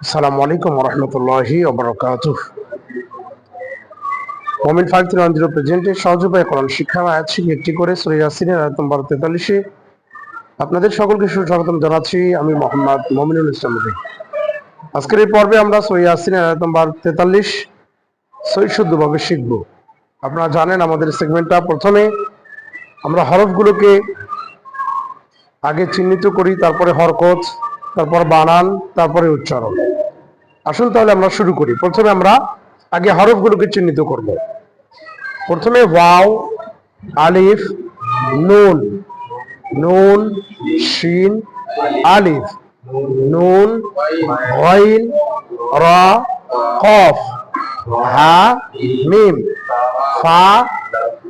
আসসালামু আলাইকুম রহমতুল্লাহি Momin five three one zero শিক্ষা আয়াত শিখে একটি করে তেতাল্লিশে আপনাদের সকলকে সুস্বাগতম জানাচ্ছি আমি মোহাম্মদ ইসলাম আজকের এই পর্বে আমরা সূরা ইয়াসিনের আয়াত তেতাল্লিশ সই শিখব। আপনারা জানেন আমাদের সেগমেন্টটা প্রথমে আমরা হরফগুলোকে আগে চিহ্নিত করি, তারপরে হরকত, তারপর বানান, তারপরে উচ্চারণ। আসুন তাহলে আমরা শুরু করি। প্রথমে আমরা আগে হরফগুলোকে চিহ্নিত করব। প্রথমে ওয়াও, আলিফ, নুন। নুন, শিন, আলিফ। নুন, গইন, র, কফ। হা, মিম। ফা,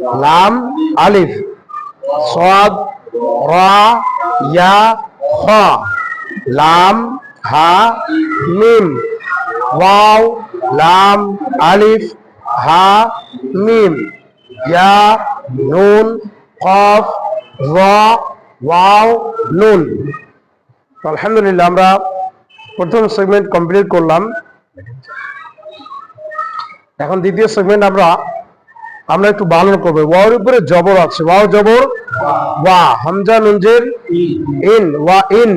লাম, আলিফ। সদ, রা, ইয়া, খ। লাম, হা, মিম। ওয়াও লাম আলিফ হা মিম ইয়া নুন কফ ওয়াও নুন আলহামদুলিল্লাহ আমরা প্রথম সেগমেন্ট কমপ্লিট করলাম। এখন দ্বিতীয় সেগমেন্ট আমরা আমরা একটু বানান করব। ওয়ার উপরে জবর আছে। ওয়াও জবর ওয়া হামজা নুনজের ইন। ওয়া ইন।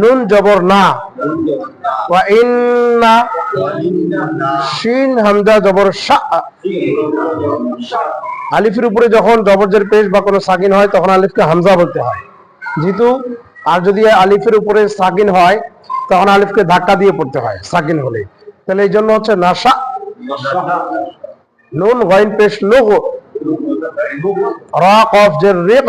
নুন জবর না। ওয়া ইন না। শিন হামজা জবর শা আলিফের উপরে যখন জবরজের পেশ বা কোনো সাকিন হয় তখন আলিফকে হামজা বলতে হয়। যেহেতু আর যদি আলিফের উপরে সাকিন হয় তখন আলিফকে ধাক্কা দিয়ে পড়তে হয় সাকিন হলে। তাহলে এই জন্য হচ্ছে নাসা নুন গইন পেশ লোগো রা কফ জের রেব।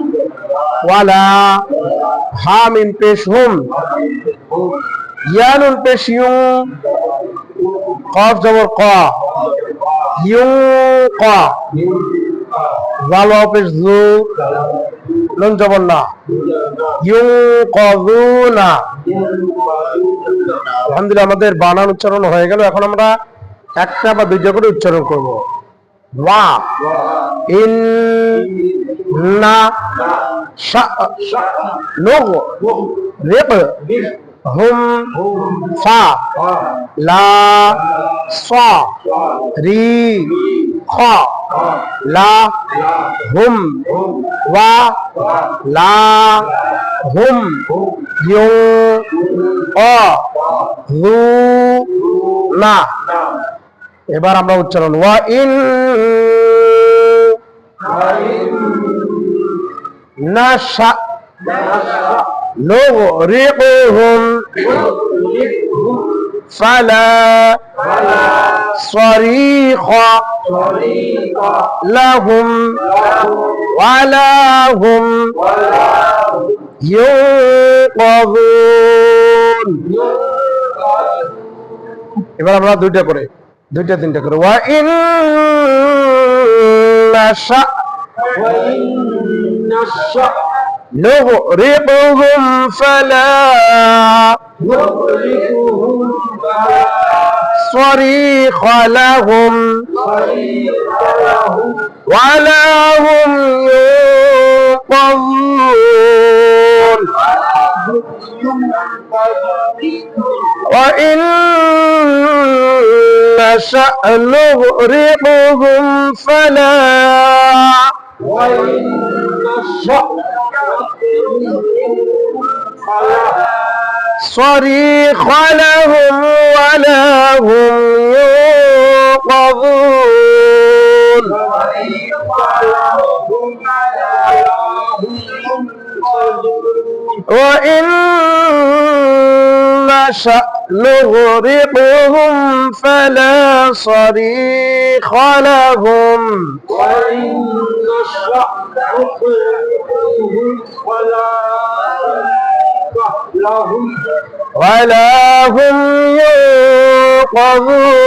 ওয়ালা হা মিম পেশ হুম ইয়ানুন পেশ ইউং কফ জবর ক ইউং ক ওয়াও পেশ জু, নুন জবর না ইউং কজুনা আলহামদুলিল্লাহ, আমাদের বানান উচ্চারণ হয়ে গেল, এখন আমরা একটা বা দুইটা করে উচ্চারণ করব। ওয়া, ইন না লোগ রেব, হুম, ফা, লা, সা, রি, খ, লা, হুম, ওয়া, লা, হুম, ইউ, অ, হু, না। এবার আমরা উচ্চারণ, ওয়া ইন নাশা نغرقهم فلا صريخ لهم ولا هم ينقذون এবার আমরা দুইটা করে দুইটা তিনটা করে ওয়া ইন নাশা نغرقهم فلا صريخ لهم ولا هم ينقذون وإن نشأ نغرقهم فلا وإن صريخ لهم ولا هم ينقذون وإن نشأ نغرقهم فلا صريخ لهم. وإن نشأ نغرقهم ولا لهم ولا هم ينقذون.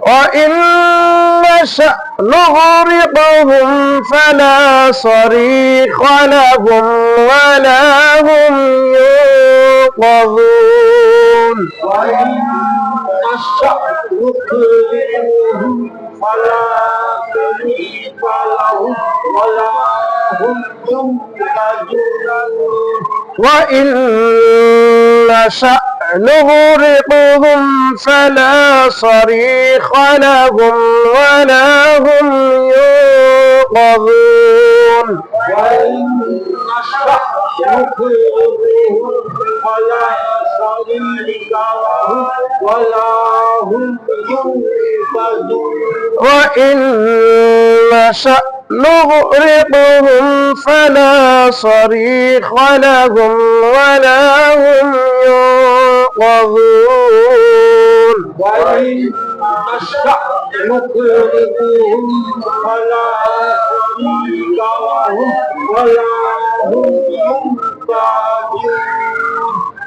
وإن نشأ نغرقهم فلا صريخ لهم ولا هم ينقذون. وإن نشأ نخرجهم فلا شريك لهم ولا هم ينقذون وإن نشأ نغرقهم فلا صريخ لهم ولا هم ينقذون. وإن نشأ نخرجهم فلا شريك لهم ولا هم ينقذون. وإن نشأ نغرقهم فلا صريخ لهم ولا هم ينقذون وإن نشأ نخرجهم فلا شريك لهم ولا هم ينقذون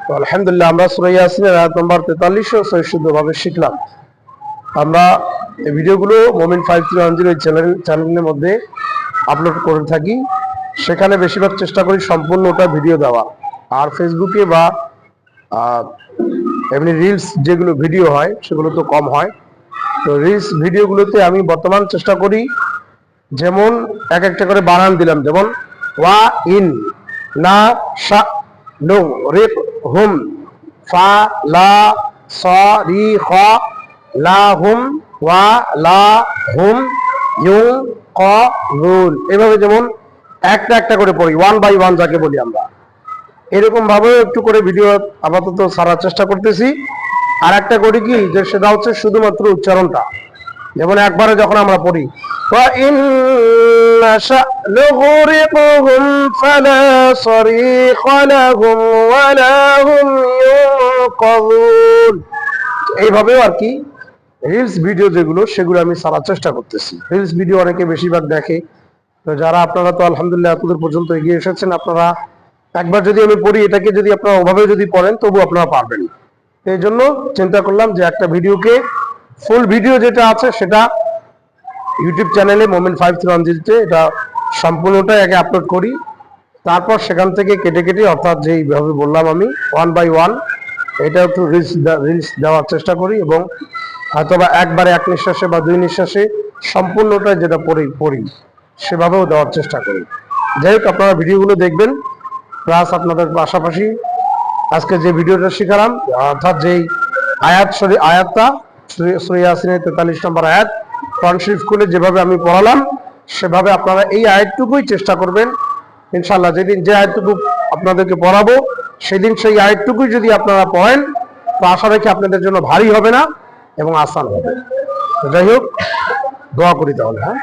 তো আলহামদুলিল্লাহ আমরা সুরা ইয়াসিনের আয়াত নম্বর তেতাল্লিশ ও শুদ্ধ ভাবে শিখলাম আমরা এই ভিডিওগুলো Momin five three one zero channel, চ্যানেলের মধ্যে আপলোড করে থাকি। সেখানে বেশিরভাগ চেষ্টা করি সম্পূর্ণ ওটা ভিডিও দেওয়া। আর ফেসবুকে বা এমনি রিলস যেগুলো ভিডিও হয়, সেগুলো তো কম হয়। তো রিলস ভিডিওগুলোতে আমি বর্তমান চেষ্টা করি যেমন এক একটা করে বানান দিলাম। যেমন, ওয়া ইন, না সা নো রে হুম, ফা, লা, স, রি, খ লা ওয়া লা হুম ইউ ক রুল এভাবে যেমন একটা একটা করে পড়ি ওয়ান বাই ওয়ান যাকে বলি আমরা। এরকম ভাবে একটু করে ভিডিও আপাতত সারার চেষ্টা করতেছি। আর একটা করি কি, যে সেটা হচ্ছে শুধুমাত্র উচ্চারণটা। যেমন একবারে যখন আমরা পড়ি এইভাবেও আর কি রিলস ভিডিও যেগুলো, সেগুলো আমি সারার চেষ্টা করতেছি। রিলস ভিডিও অনেকে বেশিরভাগ দেখে। তো যারা আপনারা তো আলহামদুলিল্লাহ এতদূর পর্যন্ত এগিয়ে এসেছেন, আপনারা একবার যদি আমি পড়ি, এটাকে যদি আপনারা ওভাবে যদি পড়েন, তবু আপনারা পারবেন। এই জন্য চিন্তা করলাম যে একটা ভিডিওকে ফুল ভিডিও যেটা আছে, সেটা ইউটিউব চ্যানেলে মোমেন্ট ফাইভ থ্রি ওয়ান জিরোতে এটা সম্পূর্ণটাই আগে আপলোড করি। তারপর সেখান থেকে কেটে কেটে, অর্থাৎ যেইভাবে বললাম আমি ওয়ান বাই ওয়ান এটা একটু রিলস রিলস দেওয়ার চেষ্টা করি এবং হয়তোবা একবারে এক নিঃশ্বাসে বা দুই নিঃশ্বাসে সম্পূর্ণটা যেটা পড়ি পড়ি সেভাবেও দেওয়ার চেষ্টা করি। যাই হোক, আপনারা ভিডিওগুলো দেখবেন, প্লাস আপনাদের পাশাপাশি আজকে যে ভিডিওটা শিখালাম, অর্থাৎ যেই আয়াত শরী আয়াতটা সৈয়াসিনের তেতাল্লিশ নম্বর আয়াত, কোরআন শরীফ খুলে যেভাবে আমি পড়ালাম, সেভাবে আপনারা এই আয়াতটুকুই চেষ্টা করবেন। ইনশাল্লাহ যেদিন যে আয়াতটুকু আপনাদেরকে পড়াবো, সেদিন সেই আয়াতটুকুই যদি আপনারা পড়েন, তো আশা রাখি আপনাদের জন্য ভারী হবে না। এবং আসান হবে। যাই হোক দোয়া করি তাহলে হ্যাঁ?